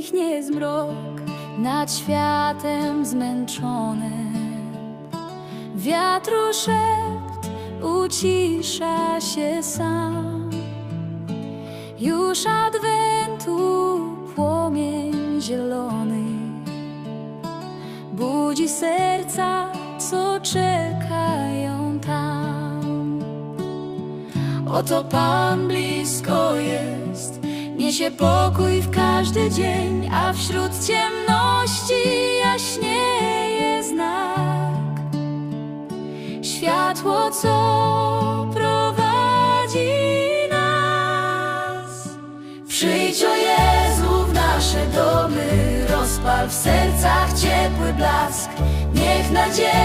Zniknie zmrok nad światem zmęczony. Wiatru szept ucisza się sam. Już adwentu płomień zielony Budzi serca, co czekają tam. Oto Pan blisko jest Niesie pokój w każdy dzień A wśród ciemności jaśnieje znak. Światło, co prowadzi nas. Przyjdź o Jezu w nasze domy. Rozpal w sercach ciepły blask. Niech nadzieja